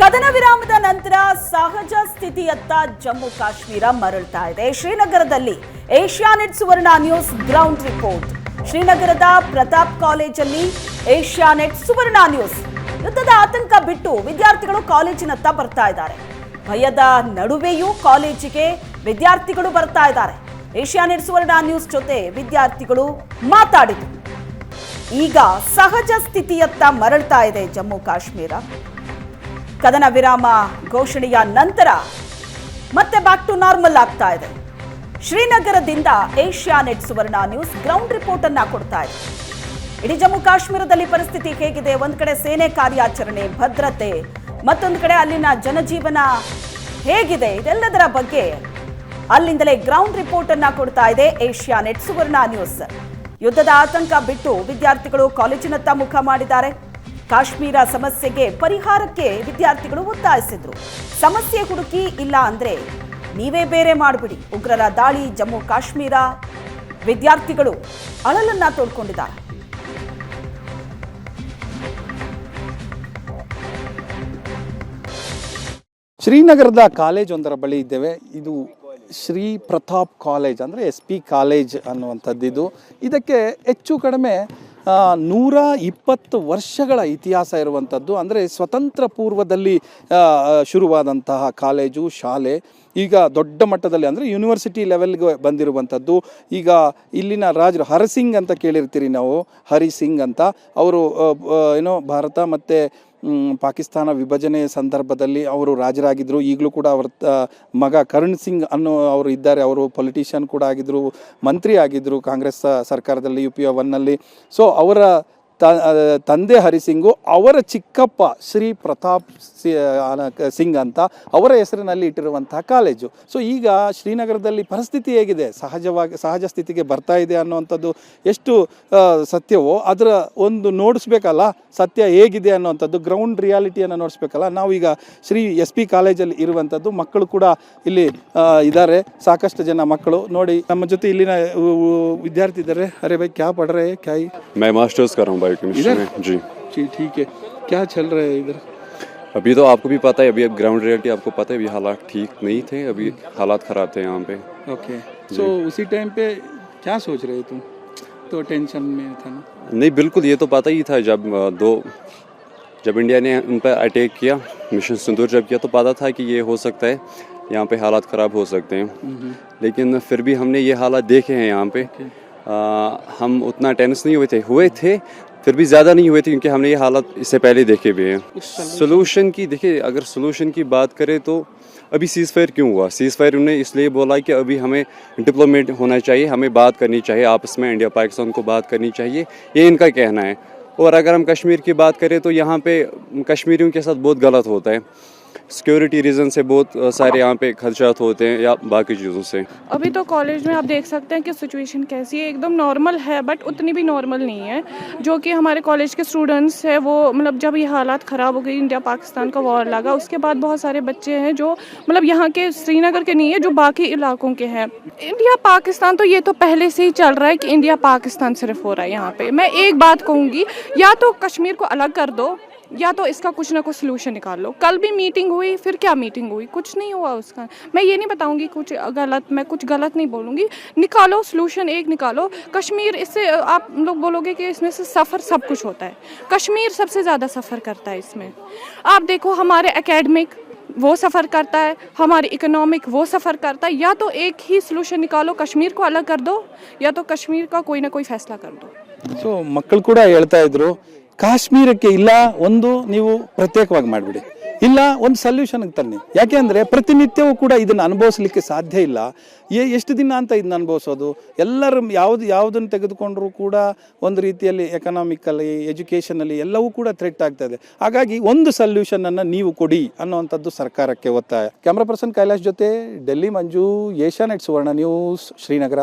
ಕದನ ವಿರಾಮದ ನಂತರ ಸಹಜ ಸ್ಥಿತಿಯತ್ತ ಜಮ್ಮು ಕಾಶ್ಮೀರ ಮರಳ್ತಾ ಇದೆ. ಶ್ರೀನಗರದಲ್ಲಿ Asianet Suvarna news ground report. ಶ್ರೀನಗರದ ಪ್ರತಾಪ್ ಕಾಲೇಜಲ್ಲಿ ಏಷ್ಯಾನೆಟ್ ಸುವರ್ಣ ನ್ಯೂಸ್. ಯುದ್ಧದ ಆತಂಕ ಬಿಟ್ಟು ವಿದ್ಯಾರ್ಥಿಗಳು ಕಾಲೇಜಿನತ್ತ ಬರ್ತಾ ಇದ್ದಾರೆ. ಭಯದ ನಡುವೆಯೂ ಕಾಲೇಜಿಗೆ ವಿದ್ಯಾರ್ಥಿಗಳು ಬರ್ತಾ ಇದ್ದಾರೆ. ಏಷ್ಯಾನೆಟ್ ಸುವರ್ಣ ನ್ಯೂಸ್ ಜೊತೆ ವಿದ್ಯಾರ್ಥಿಗಳು ಮಾತಾಡಿದರು. ಈಗ ಸಹಜ ಸ್ಥಿತಿಯತ್ತ ಮರಳ್ತಾ ಇದೆ ಜಮ್ಮು ಕಾಶ್ಮೀರ. ಕದನ ವಿರಾಮ ಘೋಷಣೆಯ ನಂತರ ಮತ್ತೆ ಬ್ಯಾಕ್ ಟು ನಾರ್ಮಲ್ ಆಗ್ತಾ ಇದೆ. ಶ್ರೀನಗರದಿಂದ Asianet Suvarna news ground report ಅನ್ನ ಕೊಡ್ತಾ ಇದೆ. ಇಡೀ ಜಮ್ಮು ಕಾಶ್ಮೀರದಲ್ಲಿ ಪರಿಸ್ಥಿತಿ ಹೇಗಿದೆ? ಒಂದ್ ಕಡೆ ಸೇನೆ ಕಾರ್ಯಾಚರಣೆ, ಭದ್ರತೆ, ಮತ್ತೊಂದು ಕಡೆ ಅಲ್ಲಿನ ಜನಜೀವನ ಹೇಗಿದೆ? ಇದೆಲ್ಲದರ ಬಗ್ಗೆ ಅಲ್ಲಿಂದಲೇ ಗ್ರೌಂಡ್ ರಿಪೋರ್ಟ್ ಅನ್ನ ಕೊಡ್ತಾ ಇದೆ ಏಷ್ಯಾನೆಟ್ ಸುವರ್ಣ ನ್ಯೂಸ್. ಯುದ್ಧದ ಆತಂಕ ಬಿಟ್ಟು ವಿದ್ಯಾರ್ಥಿಗಳು ಕಾಲೇಜಿನತ್ತ ಮುಖ ಮಾಡಿದ್ದಾರೆ. ಕಾಶ್ಮೀರ ಸಮಸ್ಯೆಗೆ ಪರಿಹಾರಕ್ಕೆ ವಿದ್ಯಾರ್ಥಿಗಳು ಒತ್ತಾಯಿಸಿದ್ರು. ಸಮಸ್ಯೆ ಹುಡುಕಿ ಇಲ್ಲ ಅಂದ್ರೆ ನೀವೇ ಬೇರೆ ಮಾಡಿಬಿಡಿ. ಉಗ್ರರ ದಾಳಿ ಜಮ್ಮು ಕಾಶ್ಮೀರ. ವಿದ್ಯಾರ್ಥಿಗಳು ಅಳಲನ್ನ ತೋಡ್ಕೊಂಡಿದ್ದಾರೆ. ಶ್ರೀನಗರದ ಕಾಲೇಜ್ ಒಂದರ ಬಳಿ ಇದ್ದೇವೆ. ಇದು ಶ್ರೀ ಪ್ರತಾಪ್ ಕಾಲೇಜ್ ಅಂದರೆ ಎಸ್ ಪಿ ಕಾಲೇಜ್ ಅನ್ನುವಂಥದ್ದಿದು. ಇದು ಇದಕ್ಕೆ ಹೆಚ್ಚು ಕಡಿಮೆ ನೂರ ಇಪ್ಪತ್ತು ವರ್ಷಗಳ ಇತಿಹಾಸ ಇರುವಂಥದ್ದು. ಅಂದರೆ ಸ್ವತಂತ್ರ ಪೂರ್ವದಲ್ಲಿ ಶುರುವಾದಂತಹ ಕಾಲೇಜು, ಶಾಲೆ, ಈಗ ದೊಡ್ಡ ಮಟ್ಟದಲ್ಲಿ ಅಂದರೆ ಯೂನಿವರ್ಸಿಟಿ ಲೆವೆಲ್ಗೆ ಬಂದಿರುವಂಥದ್ದು. ಈಗ ಇಲ್ಲಿನ ರಾಜರು ಹರಸಿಂಗ್ ಅಂತ ಕೇಳಿರ್ತೀರಿ ನಾವು. ಹರಿಸಿಂಗ್ ಅಂತ. ಅವರು ಏನೋ ಭಾರತ ಮತ್ತು ಪಾಕಿಸ್ತಾನ ವಿಭಜನೆ ಸಂದರ್ಭದಲ್ಲಿ ಅವರು ರಾಜರಾಗಿದ್ದರು ಈಗಲೂ ಕೂಡ ಅವರ ಮಗ ಕರಣ್ ಸಿಂಗ್ ಅನ್ನೋ ಅವರು ಇದ್ದಾರೆ. ಅವರು ಪೊಲಿಟಿಷಿಯನ್ ಕೂಡ ಆಗಿದ್ದರು ಮಂತ್ರಿ ಆಗಿದ್ದರು ಕಾಂಗ್ರೆಸ್ ಸರ್ಕಾರದಲ್ಲಿ ಯು ಪಿ ಒನ್ನಲ್ಲಿ ಸೊ ಅವರ ತ ತಂದೆ ಹರಿಸಿಂಗು ಅವರ ಚಿಕ್ಕಪ್ಪ ಶ್ರೀ ಪ್ರತಾಪ್ ಸಿಂಗ್ ಅಂತ ಅವರ ಹೆಸರಿನಲ್ಲಿ ಇಟ್ಟಿರುವಂತಹ ಕಾಲೇಜು. ಸೊ ಈಗ ಶ್ರೀನಗರದಲ್ಲಿ ಪರಿಸ್ಥಿತಿ ಹೇಗಿದೆ? ಸಹಜವಾಗಿ, ಸಹಜ ಸ್ಥಿತಿಗೆ ಬರ್ತಾ ಇದೆ ಅನ್ನುವಂಥದ್ದು ಎಷ್ಟು ಸತ್ಯವೋ? ಅದರ ಒಂದು ನೋಡಿಸ್ಬೇಕಲ್ಲ, ಸತ್ಯ ಹೇಗಿದೆ ಅನ್ನುವಂಥದ್ದು ಗ್ರೌಂಡ್ ರಿಯಾಲಿಟಿಯನ್ನು ನೋಡಿಸ್ಬೇಕಲ್ಲ. ನಾವು ಈಗ ಶ್ರೀ ಎಸ್ ಪಿ ಕಾಲೇಜಲ್ಲಿ ಇರುವಂಥದ್ದು, ಮಕ್ಕಳು ಕೂಡ ಇಲ್ಲಿ ಇದ್ದಾರೆ. ಸಾಕಷ್ಟು ಜನ ಮಕ್ಕಳು. ನೋಡಿ, ನಮ್ಮ ಜೊತೆ ಇಲ್ಲಿನ ವಿದ್ಯಾರ್ಥಿ ಇದ್ದಾರೆ ಅರೆ ಬೈ, ಕ್ಯಾ ಪಡ್ರೆ ಕ್ಯಾಯಿ ಮೈ ಮಾಸ್ಟರ್ಸ್ ಕರ್ಮ कर रहा हूँ जी। जी ठीक है। क्या चल रहा है इधर? अभी तो आपको भी पता है अभी अब ग्राउंड रियलिटी आपको पता है अभी हालात ठीक नहीं थे अभी हालात ख़राब थे यहाँ पे। ओके। सो उसी टाइम पे क्या सोच रहे तुम? तो टेंशन में था ना? नहीं बिल्कुल ये तो पता ही था जब दो जब इंडिया ने उन पर अटैक किया मिशन सिंदूर जब किया तो पता था कि ये हो सकता है यहाँ पे हालात ख़राब हो सकते हैं। लेकिन फिर भी हमने ये हालात देखे हैं यहाँ पे। आ, हम उतना टेंस नहीं हुए थे हुए थे फिर भी ज़्यादा नहीं हुए थे क्योंकि हमने ये हालात इससे पहले देखे भी हैं। सोलूशन की देखिए अगर सोलूशन की बात करें तो अभी सीज़ फायर क्यों हुआ? सीज़ फायर उन्होंने इसलिए बोला कि अभी हमें डिप्लोमेट होना चाहिए हमें बात करनी चाहिए आपस में इंडिया पाकिस्तान को बात करनी चाहिए ये इनका कहना है। और अगर हम कश्मीर की बात करें तो यहाँ पे कश्मीरियों के साथ बहुत गलत होता है। सिक्योरिटी रीज़न से बहुत सारे यहाँ पे खदशात होते हैं या बाकी चीज़ों से। अभी तो कॉलेज में आप देख सकते हैं कि सिचुएशन कैसी है। एकदम नॉर्मल है बट उतनी भी नॉर्मल नहीं है। जो कि हमारे कॉलेज के स्टूडेंट्स हैं, वो मतलब जब ये हालात ख़राब हो गई इंडिया पाकिस्तान का वॉर लगा, उसके बाद बहुत सारे बच्चे हैं जो मतलब यहाँ के श्रीनगर के नहीं है, जो बाकी इलाकों के हैं। इंडिया पाकिस्तान तो ये तो पहले से ही चल रहा है कि इंडिया पाकिस्तान सिर्फ़ हो रहा है यहाँ पे। मैं एक बात कहूँगी, या तो कश्मीर को अलग कर दो या तो इसका कुछ ना कुछ सोल्यूशन निकाल लो कल भी मीटिंग हुई फिर क्या मीटिंग हुई कुछ नहीं हुआ उसका मैं ये नहीं बताऊंगी कुछ गलत मैं कुछ गलत नहीं बोलूंगी निकालो सोल्यूशन एक निकालो कश्मीर इससे आप लोग बोलोगे कि इसमें से सफ़र सब कुछ होता है कश्मीर सबसे ज़्यादा सफ़र करता है इसमें आप देखो हमारे एकेडमिक वो सफ़र करता है हमारी इकोनॉमिक वो सफ़र करता है या तो एक ही सोल्यूशन निकालो कश्मीर को अलग कर दो या तो कश्मीर का कोई ना कोई फैसला कर दो ಸೊ ಮಕ್ಕಳು ಕೂಡ ಹೇಳ್ತಾ ಇದ್ರು ಕಾಶ್ಮೀರಕ್ಕೆ ಇಲ್ಲ, ಒಂದು ನೀವು ಪ್ರತ್ಯೇಕವಾಗಿ ಮಾಡಿಬಿಡಿ. ಇಲ್ಲ, ಒಂದು ಸೊಲ್ಯೂಷನ್ ತನ್ನಿ. ಯಾಕೆ ಅಂದರೆ ಪ್ರತಿನಿತ್ಯವೂ ಕೂಡ ಇದನ್ನು ಅನುಭವಿಸಲಿಕ್ಕೆ ಸಾಧ್ಯ ಇಲ್ಲ. ಎಷ್ಟು ದಿನ ಅಂತ ಇದನ್ನ ಅನುಭವಿಸೋದು? ಎಲ್ಲರೂ ಯಾವುದು, ಯಾವುದನ್ನು ತೆಗೆದುಕೊಂಡ್ರೂ ಕೂಡ ಒಂದು ರೀತಿಯಲ್ಲಿ ಎಕನಾಮಿಕಲಿ ಎಜುಕೇಷನಲ್ಲಿ ಎಲ್ಲವೂ ಕೂಡ ಥ್ರೆಟ್ ಆಗ್ತಾ ಇದೆ. ಹಾಗಾಗಿ ಒಂದು ಸೊಲ್ಯೂಷನನ್ನು ನೀವು ಕೊಡಿ ಅನ್ನುವಂಥದ್ದು ಸರ್ಕಾರಕ್ಕೆ ಒತ್ತಾಯ. ಕ್ಯಾಮ್ರಾ ಪರ್ಸನ್ ಕೈಲಾಶ್ ಜೊತೆ ಡೆಲ್ಲಿ ಮಂಜು ಏಷ್ಯಾನೆಟ್ ಸುವರ್ಣ ನ್ಯೂಸ್ ಶ್ರೀನಗರ